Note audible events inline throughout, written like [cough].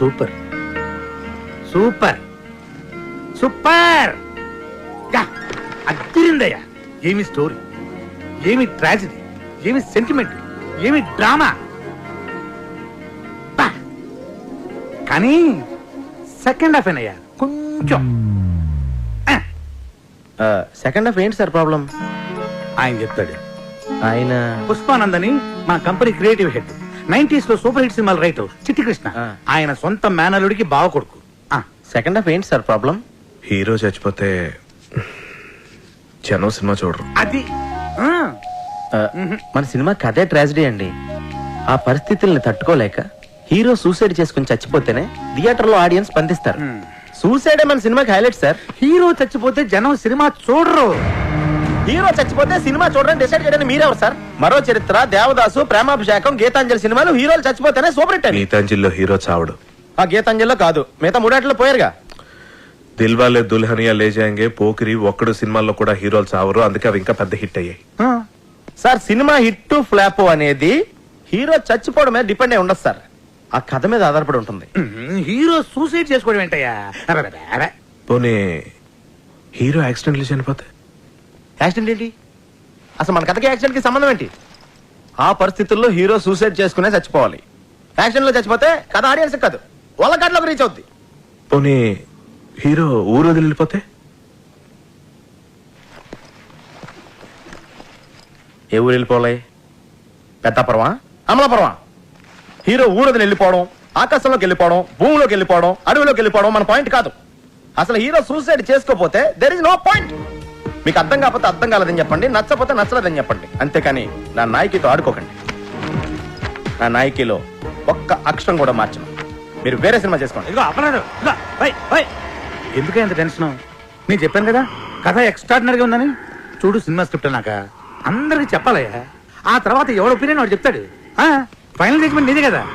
Super. Super. Super. Yeah, అదిరిందయ్యా ఏమి story ఏమి ట్రాజడీ ఏమి సెంటిమెంట్ ఏమి డ్రామా. కానీ సెకండ్ హాఫ్ అయ్యా కొంచెం. సెకండ్ హాఫ్ ఏంటి సార్ ప్రాబ్లం? ఆయన చెప్తాడు. ఆయన పుష్పానందని మా కంపెనీ క్రియేటివ్ హెడ్. నైన్టీస్లో సూపర్ హిట్ సినిమాలు రైటర్ చిట్టి కృష్ణ. ఆయన సొంత మేనలుడికి బావ కొడుకు. ఆ, సెకండ్ హాఫ్ ఏంటి సార్ ప్రాబ్లం హీరో చచ్చిపోతే జనం సినిమా చూడరు. అది. ఆ, మన సినిమా కథే ట్రాజడీ అండి. ఆ పరిస్థితుల్ని తట్టుకోలేక హీరో సూసైడ్ చేసుకుని చచ్చిపోతేనే థియేటర్లో ఆడియన్స్ స్పందిస్తారు. సూసైడే మన సినిమాకి హైలైట్ సార్? హీరో చచ్చిపోతే జనం సినిమా చూడరు. హీరో చచ్చిపోతే సినిమా చూడడానికి డిసైడ్ చేయడానికి మీరెవరు సార్? మరో చరిత్ర దేవదాసు ప్రేమాభిషేకం గీతాంజలి సినిమాలు హీరోలు చచ్చిపోతేనే సూపర్ హిట్ అండి. గీతాంజలిలో హీరో చావడు. ఆ గీతాంజలిలో కాదు. మిగతా మూడాట్లో పోయారుగా? దిల్వాలే దుల్హనియా లే జాయంగే పోకిరి ఒక్కడు సినిమాల్లో కూడా హీరోలు చావరు. అందుకే అవి ఇంకా పెద్ద హిట్ అయ్యాయి. ఆ, సార్ సినిమా హిట్ ఫ్లాప్ అనేది హీరో చచ్చిపోవడం మీద డిపెండ్ అయి ఉండదు సార్. ఆ కథ మీద ఆధారపడి ఉంటుంది. హీరో సూసైడ్ చేసుకోవడం ఏంటయ్యా? అరే, అరే, అరే. పోనీ హీరో యాక్సిడెంట్లు చనిపోతే? యాక్సిడెంట్ ఏంటి? అసలు మన కథకి యాక్సిడెంట్కి సంబంధం ఏంటి? ఆ పరిస్థితుల్లో హీరో సూసైడ్ చేసుకునే చచ్చిపోవాలి. యాక్సిడెంట్లో చచ్చిపోతే కథ ఆడియన్స్ కాదు. వాళ్ళ కథలోకి రీచ్ అవుద్ది. పోనీ హీరో ఊరు వదిలి వెళ్ళిపోతే? ఏ ఊరు వెళ్ళిపోవాలి? పెద్దాపురమా అమలాపురమా హీరో ఊరదిని వెళ్ళిపోవడం ఆకాశంలోకి వెళ్ళిపోవడం భూమిలోకి వెళ్ళిపోవడం అడవిలోకి వెళ్ళిపోవడం మన పాయింట్ కాదు. అసలు హీరో సూసైడ్ చేసుకోపోతే దెర్ ఇస్ నో పాయింట్ మీకు అర్థం కాకపోతే అర్థం కాలేదని చెప్పండి నచ్చపోతే నచ్చలేదని చెప్పండి. అంతేకాని నా నాయకితో ఆడుకోకండి. నా నాయకిలో ఒక్క అక్షరం కూడా మార్చను. మీరు వేరే సినిమా చేసుకోండి. ఇదిగో ఓయ్. ఎందుకే ఇంత టెన్షన్? నేను చెప్పాను కదా కథ ఎక్స్ట్రాడినరీగా ఉందని? చూడు సినిమా స్క్రిప్ట్ అన్నాక. అందరికి చెప్పాలయ్యా. ఆ తర్వాత ఎవడ ఒపీనియన్ వాడు చెప్తాడు. ఆ, ఫైనల్ జడ్జ్మెంట్ నీదే కదా.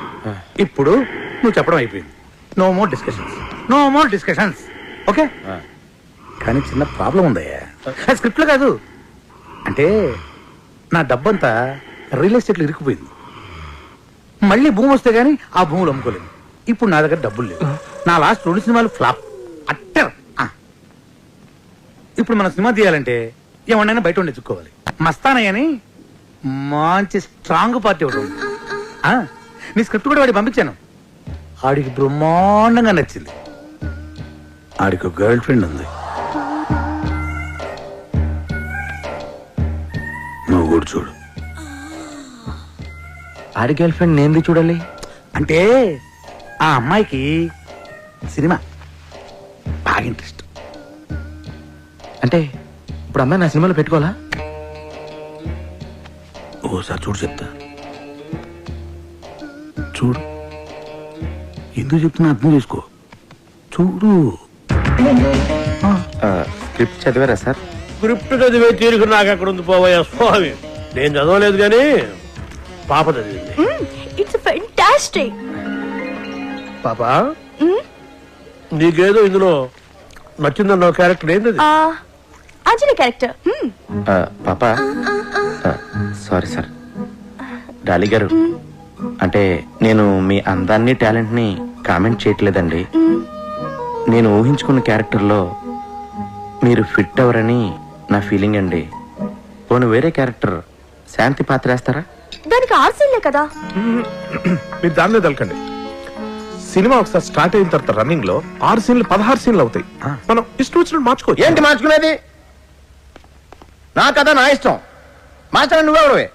ఇప్పుడు నువ్వు చెప్పడం అయిపోయింది. No more discussions no more discussions okay కానీ చిన్న ప్రాబ్లం ఉందయ్యా. స్క్రిప్ట్లో కాదు. అంటే నా డబ్బంతా రియల్ ఎస్టేట్లో ఇరుక్కుపోయింది. మళ్ళీ భూమి వస్తే కానీ ఆ భూములు అమ్ముకోలేదు. ఇప్పుడు నా దగ్గర డబ్బులు లేవు. నా లాస్ట్ రెండు సినిమాలు ఫ్లాప్. అట్టర్. ఇప్పుడు మనం సినిమా తీయాలంటే ఏమన్నా బయట ఉండి మస్తానయ్యని మంచి స్ట్రాంగ్ పార్టీ ఒకటి నీ స్క్రిప్ట్ కూడా వాడికి పంపించాను. ఆడికి బ్రహ్మాండంగా నచ్చింది. ఆడికి గర్ల్ ఫ్రెండ్ ఉంది. కూడా చూడు? ఆడి గర్ల్ ఫ్రెండ్ నేను చూడాలి. అంటే ఆ అమ్మాయికి సినిమా బాగా ఇంట్రెస్ట్. అంటే ఇప్పుడు అమ్మాయి నా సినిమాలో పెట్టుకోవాలా? ఓసారి చూడు చెప్తా. చూడు. ఎందుకు చెప్తున్నా అర్థం చేసుకో. చూడు. స్క్రిప్ట్ చదివారా సార్? స్క్రిప్ట్ చదివే తీరుకు నాకు అక్కడ ఉంది పోవయ్యా స్వామి? నేను చదవలేదు కానీ పాప చదివింది. ఇట్స్ ఫెంటాస్టిక్ పాప? నీకేదో ఇందులో నచ్చిందన్న క్యారెక్టర్ ఏంది అది? అంజలి క్యారెక్టర్ పాప? సారీ సార్ డాలి గారు అంటే నేను మీ అందాన్ని టాలెంట్ని కామెంట్ చేయట్లేదండి. నేను ఊహించుకున్న క్యారెక్టర్లో మీరు ఫిట్ అవరని నా ఫీలింగ్ అండి. పోను వేరే క్యారెక్టర్ శాంతి పాత్ర వేస్తారా? దానికి ఆర్సీలే కదా. మీరు దాని మీద వెళ్ళకండి సినిమా ఒకసారి స్టార్ట్ అయిన తర్వాత రన్నింగ్లో ఆరు సీన్లు పదహారు సీన్లు అవుతాయి. మనం ఇష్టం వచ్చినట్టు మార్చుకోవచ్చు. ఏంటి మార్చుకునేది? నా కథ నా ఇష్టం. మార్చడం నువ్వెవడవే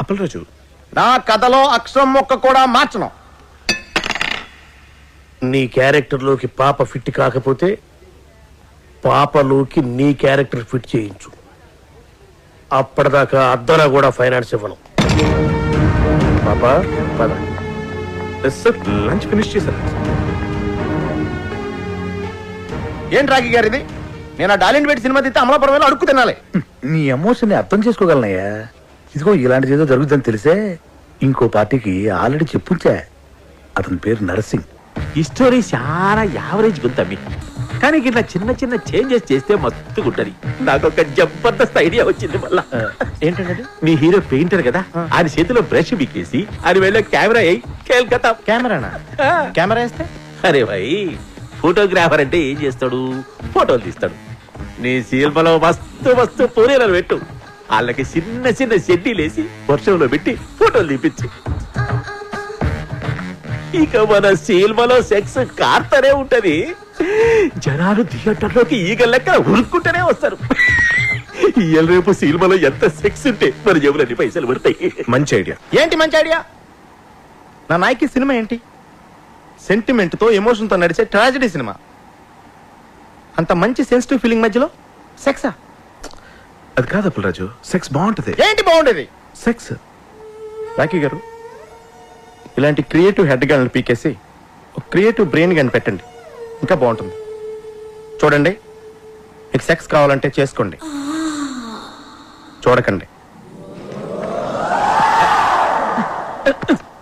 అప్పలరాజు. నా కథలో అక్షరం మొక్క కూడా మార్చను. నీ క్యారెక్టర్లోకి పాప ఫిట్ కాకపోతే పాపలోకి నీ క్యారెక్టర్ ఫిట్ చేయించు. అప్పటిదాకా అద్దరా కూడా ఫైనాన్స్ ఇవ్వను. పద. సార్ లంచ్ ఫినిష్ చేశారు ఏంటి రాఖీ గారు ఇది నేను ఆ డాలిన్ పెట్టి సినిమా తీస్తే అమలాపురం అడుక్కు తినాలి. నీ ఎమోషన్ని అర్థం చేసుకోగలనయ్యా. ఇదిగో ఇలాంటిది ఏదో జరుగుతుందని తెలిసే ఇంకో పార్టీకి ఆల్రెడీ చెప్పుంచా. అతని పేరు నరసింగ్. ఈ స్టోరీ చాలా యావరేజ్ గుంతమ్మి కానీ ఇట్లా చిన్న చిన్న చేంజెస్ చేస్తే మస్తు గుంటది నాకు ఒక జబర్దస్త్ ఐడియా వచ్చింది మళ్ళా. ఏంటంటే మీ హీరో పెయింటర్ కదా ఆయన చేతిలో బ్రష్ బిక్కేసి ఆయన వెళ్ళే కెమెరా అయి కేల్కతా. కెమెరానా కెమెరా వేస్తే? అరే భాయ్ ఫోటోగ్రాఫర్ అంటే ఏం చేస్తాడు? ఫోటోలు తీస్తాడు. నీ సినిమాలో మస్తు మస్తు పూరేలను పెట్టు. వాళ్ళకి చిన్న చిన్న షెడ్డీలేసి వర్షంలో పెట్టి ఫోటోలు తీపించు ఇక మన సినిమాలో సెక్స్ కార్తనే ఉంటది. జనాలు థియేటర్లోకి ఈగ లెక్క ఉరుక్కుంటూనే వస్తారు. ఇయ్యాల రేపు సినిమాలో ఎంత సెక్స్ ఉంటే మన జేబులన్నీ పైసలు పడతాయి. మంచి ఐడియా. ఏంటి మంచి ఐడియా? నా నాయకి సినిమా ఏంటి? సెంటిమెంట్తో ఎమోషన్తో నడిచే ట్రాజడీ సినిమా. అంత మంచి సెన్సిటివ్ ఫీలింగ్ మధ్యలో సెక్సా అది కాదు అప్పలరాజు సెక్స్ బాగుంటది. ఏంటి బాగుండేది? సెక్స్ రాకీ గారు ఇలాంటి క్రియేటివ్ హెడ్ గన్లు పీకేసి ఒక క్రియేటివ్ బ్రెయిన్ గన్ పెట్టండి. ఇంకా బాగుంటుంది. చూడండి. మీకు సెక్స్ కావాలంటే చేసుకోండి. చూడకండి.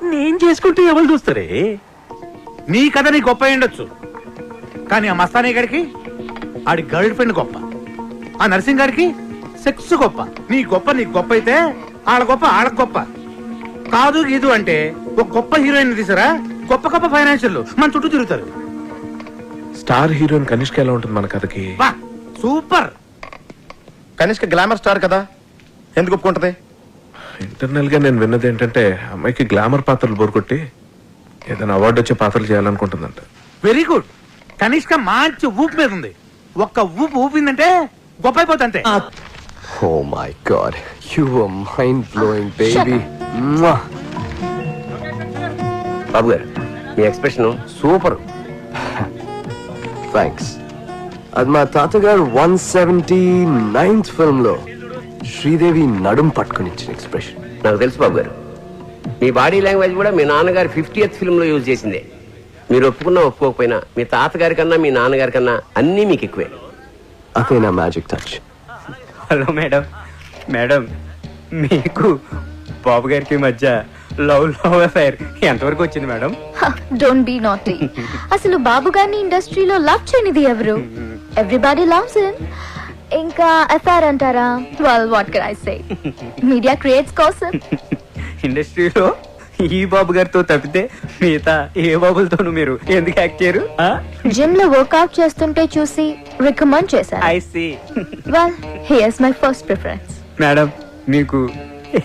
నేను చేసుకుంటే ఎవరు చూస్తారే? నీ కథ నీ గొప్ప ఉండొచ్చు. కానీ ఆ మస్తానీ గారికి ఆడి గర్ల్ ఫ్రెండ్ గొప్ప. ఆ నర్సింగ్ గారికి సెక్స్ గొప్ప. నీ గొప్ప నీ గొప్ప అయితే ఆడ గొప్ప ఆడ గొప్ప. కాదు గీదు అంటే ఒక గొప్ప హీరోయిన్ తీసారా? గొప్ప గొప్ప ఫైనాన్షియల్ మన చుట్టూ తిరుగుతారు. స్టార్ హీరోయిన్ కనిష్క ఎలా ఉంటుంది మన కథకి? సూపర్! కనిష్క గ్లామర్ స్టార్ కదా? ఎందుకు ఒప్పుకుంటది? ఇంటర్నల్గా నేను విన్నది ఏంటంటే అమ్మాయికి గ్లామర్ పాత్రలు బోరుకొట్టి ఏదైనా అవార్డు వచ్చే పాత్రలు చేయాలనుకుంటుందంట. వెరీ గుడ్ కనిష్క మంచి ఊపు మీద ఉంది. ఒక్క ఊపు ఊపిందంటే గొప్ప అయిపోతుంది అంతే my god, you were mind blowing, baby. Mwah. బాబు గారు మీ ఎక్స్ప్రెషన్ సూపర్ Thanks. అది మా తాతగారు వన్ సెవెంటీ నైన్త్ ఫిల్మ్లో శ్రీదేవి నడుం పట్టుకుని ఇచ్చిన ఎక్స్ప్రెషన్ నాకు తెలుసు బాబు గారు మీ బాడీ లాంగ్వేజ్ కూడా మీ నాన్నగారు ఫిఫ్టీయత్ ఫిల్మ్లో యూజ్ చేసిందే. మీరు ఒప్పుకున్నా ఒప్పుకోకపోయినా మీ తాతగారి కన్నా మీ నాన్నగారి కన్నా అన్నీ మీకు ఎక్కువే. అదే నా magic touch hello madam. Madam మీకు బాబు గారికి మధ్య లవ్ లవ్ అఫైర్. ఎంతవరకు వచ్చింది మేడం? డోంట్ బీ నాటీ అసలు బాబు గారిని ఇండస్ట్రీలో లవ్ చేయనిది ఎవరు? ఎవ్రీబడి లవ్స్ హిమ్ ఇంకా ఎఫ్ఐఆర్ అంటారా? Well what can I say media creates కోసం ఇండస్ట్రీలో ఈ బాబు గారితో తప్పితే మిగతా ఏ బాబులతోనూ మీరు ఎందుకు యాక్ట్ చేయరు? జిమ్లో వర్కౌట్ చేస్తుంటే చూసి రికమెండ్ చేశారు. I see well here's my first preference madam మీకు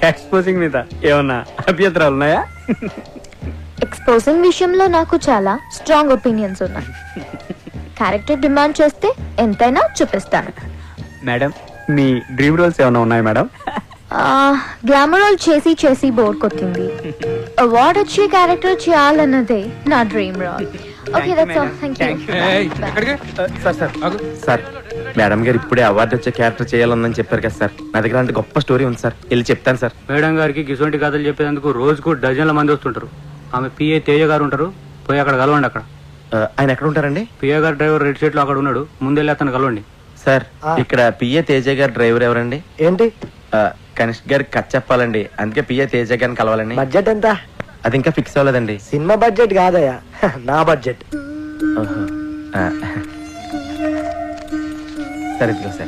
ఎక్స్పోజింగ్ మీద ఏమన్నా అభ్యంతరాలు ఉన్నాయా? ఎక్స్పోజింగ్ విషయంలో నాకు చాలా స్ట్రాంగ్ ఒపీనియన్స్ ఉన్నాయి. క్యారెక్టర్ డిమాండ్ చేస్తే ఎంతైనా చూపిస్తాను. మేడం మీ డ్రీమ్ రోల్స్ ఏమైనా ఉన్నాయి మేడం గ్లామరోల్ చేసి చేసి బోర్ కొట్టింది. అవార్డ్ వచ్చే క్యారెక్టర్ చేయాలన్నదే నా dream role okay that's all thank you sir sir sir madam గారు ఇప్పుడే అవార్డు వచ్చే క్యారెక్టర్ చేయాలని చెప్పారు కదా సార్. నా దగ్గర అంటే గొప్ప స్టోరీ ఉంది సార్. వెళ్ళి చెప్తాను సార్. మేడం గారికి గిసొంటి కథలు చెప్పేందుకు రోజుకు డజన్ల మంది వస్తుంటారు. ఆమె పిఏ తేజ గారు ఉంటారు. పోయి అక్కడ కలవండి అక్కడ. ఆయన ఎక్కడ ఉంటారండి? పిఏ గారు డ్రైవర్ రెడ్ షీట్లో అక్కడ ఉన్నాడు. ముందెళ్ళి అతను కలవండి. సార్ ఇక్కడ పిఏ తేజ గారు డ్రైవర్ ఎవరండి? ఏంటి? ఆ, కనిష్క్ గారికి కట్ చెప్పాలండి. అందుకే పిఏ తేజ గారిని కలవాలని బడ్జెట్ ఎంత? అది ఇంకా ఫిక్స్ అవ్వలేదండి. సినిమా బడ్జెట్ కాదయ్యా. [laughs] నా బడ్జెట్. ఆ. సరే.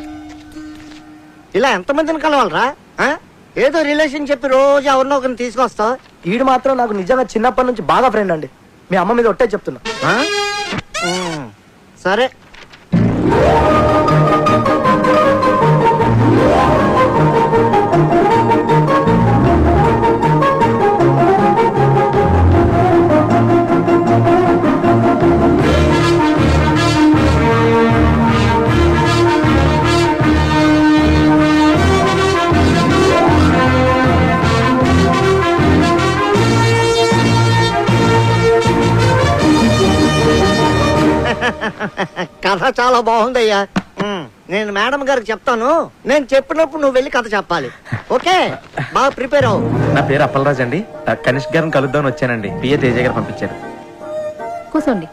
ఇలా ఎంతమందిని కలవాలరా ఆ? ఏదో రిలేషన్ చెప్పి రోజు ఎవరినో ఒకరిని తీసుకొస్తావు? ఈడు మాత్రం నాకు నిజంగా చిన్నప్పటి నుంచి బాగా ఫ్రెండ్ అండి. మీ అమ్మ మీద ఒట్టే చెప్తున్నా. సరే. చాలా బాగుందయ్యా. నేను మేడం గారికి చెప్తాను. నేను చెప్పినప్పుడు నువ్వు వెళ్ళి కథ చెప్పాలి. ఓకే? బాగా ప్రిపేర్ అవ్వు. నా పేరు అప్పలరాజ్ అండి. ఆ, కనిష్క్ గారిని కలుద్దామని వచ్చానండి. పిఏ తేజ గారు పంపించారు. కూర్చోండి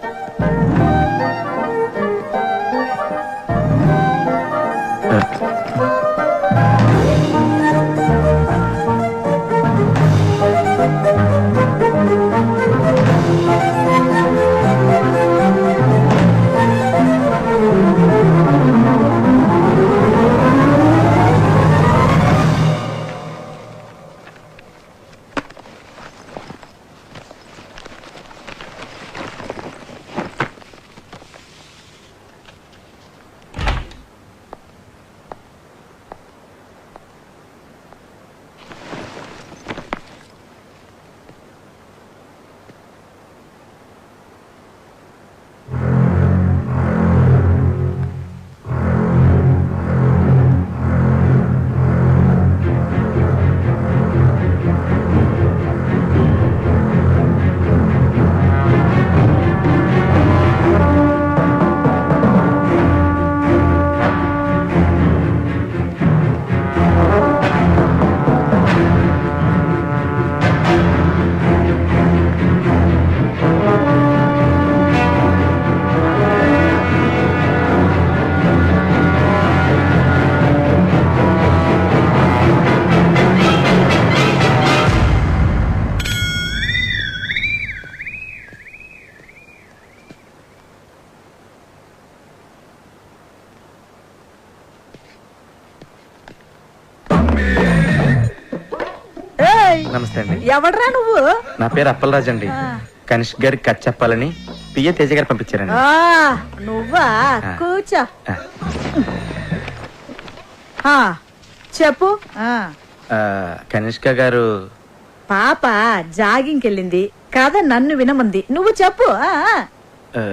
నమస్తే అండి. ఎవడ్రా నువ్వు? నా పేరు అప్పలరాజు అండి. కనిష్క్ గారికి కట్ చెప్పాలని పిఏ తేజ గారు పంపించారండి. ఆ, నువ్వా? కూర్చో. ఆ. ఆ, చెప్పు. ఆ, ఆ, కనిష్క గారు పాప జాగింగ్కి వెళ్ళింది కథ నన్ను వినమంది. నువ్వు చెప్పు. ఆ, ఆ. ఆ,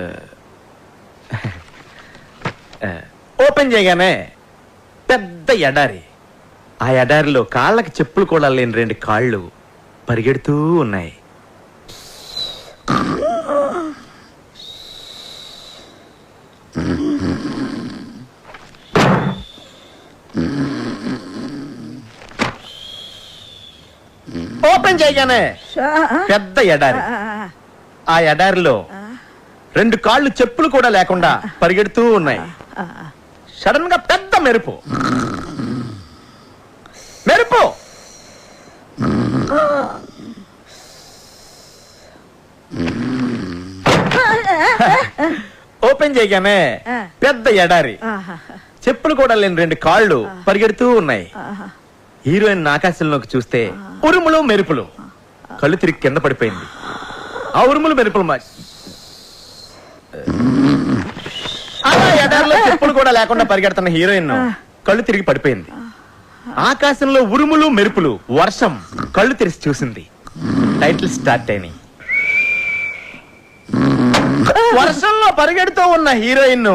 ఆ, ఓపెన్ చేయగానే పెద్ద ఎడారి. ఆ ఎడారిలో కాళ్ళకి చెప్పులు కూడా లేని రెండు కాళ్ళు పరిగెడుతూ ఉన్నాయి. ఓపెన్ చేయగానే పెద్ద ఎడారి. ఆ ఎడారిలో రెండు కాళ్ళు చెప్పులు కూడా లేకుండా పరిగెడుతూ ఉన్నాయి. సడన్గా పెద్ద మెరుపు. మెరుపు. ఓపెన్ చేయగానే. పెద్ద ఎడారి. చెప్పులు కూడా లేని రెండు కాళ్ళు పరిగెడుతూ ఉన్నాయి. హీరోయిన్ ఆకాశంలోకి చూస్తే ఉరుములు మెరుపులు. కళ్ళు తిరిగి కింద పడిపోయింది. ఆ ఉరుములు మెరుపులు మా అలా ఎడారిలో చెప్పులు కూడా లేకుండా పరిగెడుతున్న హీరోయిన్ కళ్ళు తిరిగి పడిపోయింది. ఆకాశంలో ఉరుములు మెరుపులు వర్షం కళ్ళు తెరిచి చూసింది. టైటిల్ స్టార్ట్ అయినాయి. వర్షంలో పరిగెడుతూ ఉన్న హీరోయిన్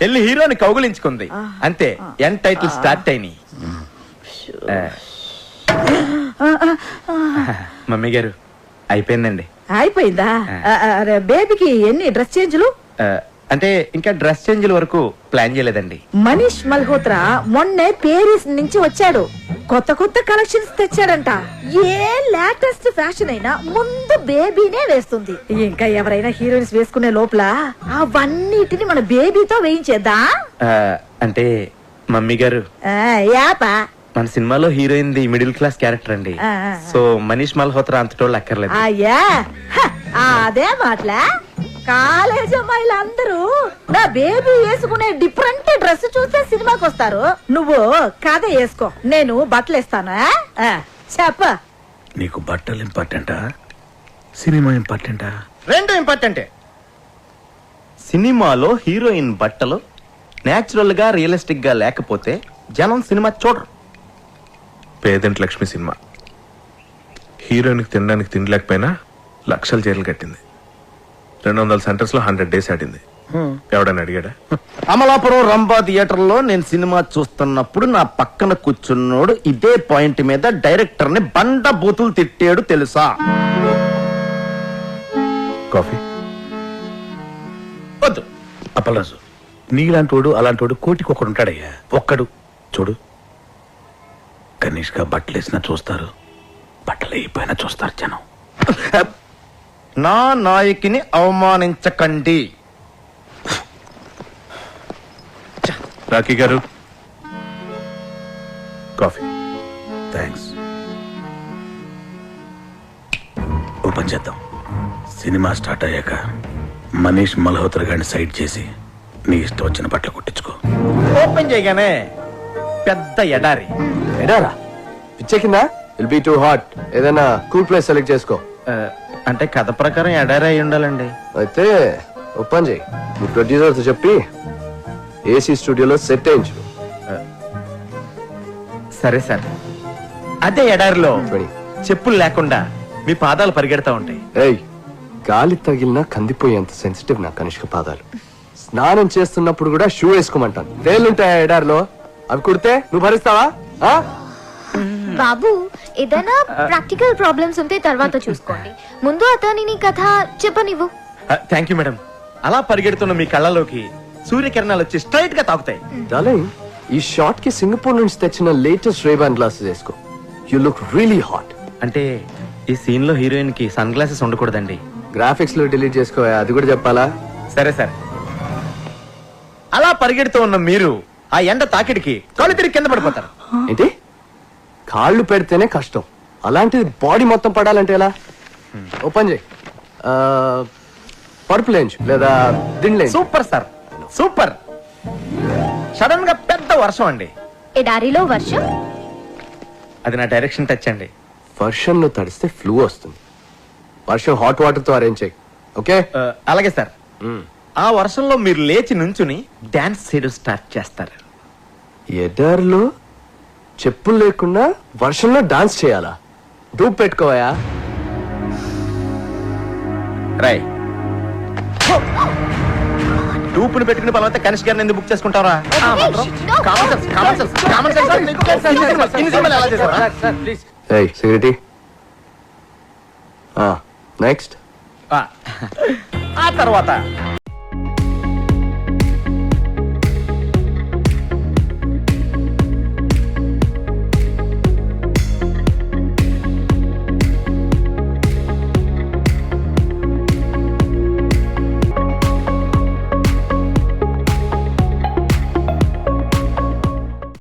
వెళ్ళి హీరోని కౌగులించుకుంది. అంతే ఎన్ టైటిల్ స్టార్ట్ అయినాయి. మమ్మీ గారు అయిపోయిందండి. అయిపోయిందా? ఆ, ఆ, అరే, బేబీకి ఎన్ని డ్రెస్ చేంజ్లు? ఆ, అంటే ఇంకా డ్రెస్ చేంజ్ల వరకు ప్లాన్ చేయలేదండి. మనీష్ మల్హోత్రా మొన్నే పేరిస్ నుంచి వచ్చాడు. కొత్త కొత్త కలెక్షన్స్ తెచ్చాడంట. ఏ లేటెస్ట్ ఫ్యాషన్ అయినా ముందు బేబీనే వేస్తుంది. ఇంకా ఎవరైనా హీరోయిన్స్ వేసుకునే లోపల అవన్నిటిని మన బేబీతో వేయించేద్దా? అంటే మమ్మీ గారు. యాపా. మన సినిమాలో heroine the middle class character అండి. సో మనీష్ మల్హోత్రా అంతటోళ్ళు అక్కర్లేదు. అదే మాటలా? కాలేజ్ అమ్మాయిలు అందరూ నా బేబీ వేసుకునే డిఫరెంట్ డ్రెస్ చూస్తే సినిమాకి వస్తారు. నువ్వు కథ వేసుకో. నేను బట్టలు? ఆ, చెప్ప. నీకు బట్టలు ఇంపార్టెంటా? సినిమా ఇంపార్టెంటా? రెండు ఇంపార్టెంటే. సినిమాలో హీరోయిన్ బట్టలు నేచురల్గా రియలిస్టిక్గా లేకపోతే జనం సినిమా చూడరు. పేదంటి లక్ష్మి సినిమా. హీరోయిన్కి తినడానికి తినలేకపోయినా లక్షలు జైలు కట్టింది. రెండు వందల సెంటర్స్లో హండ్రెడ్ డేస్ ఆడింది. ఎవడని అడిగాడా? అమలాపురం రంభా థియేటర్లో నేను సినిమా చూస్తున్నప్పుడు నా పక్కన కూర్చున్నోడు ఇదే పాయింట్ మీద డైరెక్టర్ని బండ బూతులు తిట్టాడు తెలుసా? కాఫీ? వద్దు. అప్పలరాజు నీలాంటోడు అలాంటోడు కోటికి ఒకడు ఉంటాడయ్యా. ఒక్కడు. చూడు. కనీష్గా బట్టలు వేసినా చూస్తారు. బట్టలు అయిపోయినా చూస్తారు జనం. నా నాయకిని అవమానించకండి. రాఖీ గారు. కాఫీ. థ్యాంక్స్ ఓపెన్ చేద్దాం. సినిమా స్టార్ట్ అయ్యాక మనీష్ మల్హోత్రా గారిని సైడ్ చేసి నీ ఇష్టం వచ్చిన బట్టలు కుట్టించుకో. ఓపెన్ చేయగానే పెద్ద ఎడారి. ఎడారా? పిచ్చెక్కిందా? విల్ బీ టూ హాట్ ఏదైనా కూల్ ప్లేస్ సెలెక్ట్ చేసుకో. ఆ, అంటే కథ ప్రకారం ఎడారి అయి ఉండాలండి. అయితే ఓపెన్ చేయి మీ ప్రొడ్యూసర్తో చెప్పి ఏసీ స్టూడియోలో సెట్ వేయించు సరే సార్. అదే ఎడారిలో. చెప్పులు లేకుండా మీ పాదాలు పరిగెడతా ఉంటాయి. ఏయ్ గాలి తగిలినా కందిపోయేంత సెన్సిటివ్ నా కనిష్క పాదాలు. స్నానం చేస్తున్నప్పుడు కూడా షూ వేసుకోమంటాను. తేలుంటాయా ఎడారిలో? అవి కుడితే నువ్వు భరిస్తావా? ఆ? బాబు ఏదైనా ప్రాక్టికల్ ప్రాబ్లమ్స్ ఉంటే తర్వాత చూసుకోండి. ముందు అతనిని కథ చెప్పనివ్వు. థ్యాంక్ యూ మేడం అలా పరిగెడుతున్న మీ కళ్ళలోకి సూర్యకిరణాలు వచ్చి స్ట్రైట్గా తాకుతాయి. డార్లింగ్ ఈ షార్ట్కి సింగపూర్ నుంచి తెచ్చిన లేటెస్ట్ రేబాన్ గ్లాసెస్ వేసుకో. యు లుక్ రియలీ హాట్ అంటే ఈ సీన్లో హీరోయిన్కి సన్ గ్లాసెస్ ఉండకూడదండి. గ్రాఫిక్స్లో డిలీట్ చేసుకో అది కూడా చెప్పాలా? సరే సార్. అలా పరిగెడుతూ ఉన్న మీరు ఆ ఎండ తాకిడికి కళ్ళు తిరిగి కింద పడిపోతారు. ఏంటి? కాళ్ళు పెడితేనే కష్టం. అలాంటిది బాడీ మొత్తం పడాలంటే ఎలా? ఓపెన్ చేయి. ఆ, పరుపు లేంచు లేదా దిండ్లేంచు సూపర్ సార్ సూపర్. సడన్గా పెద్ద వర్షం అండి. ఎడారిలో వర్షం? అది నా డైరెక్షన్ టచ్ అండి. వర్షంలో తడిస్తే ఫ్లూ వస్తుంది. వర్షం హాట్ వాటర్తో అరేంజ్ చేయి ఓకే? అలాగే సార్. ఆ వర్షంలో మీరు లేచి నుంచుని డాన్స్ చేయడం స్టార్ట్ చేస్తారు. ఎడారిలో చెప్పులు లేకుండా వర్షంలో డాన్స్ చేయాలా? డూప్ పెట్టుకోవయా? రై డూపుని పెట్టుకుని బలవంత కనిష్ గారిని ఎందుకు బుక్ చేసుకుంటారా సెక్యూరిటీ నెక్స్ట్ ఆ తర్వాత.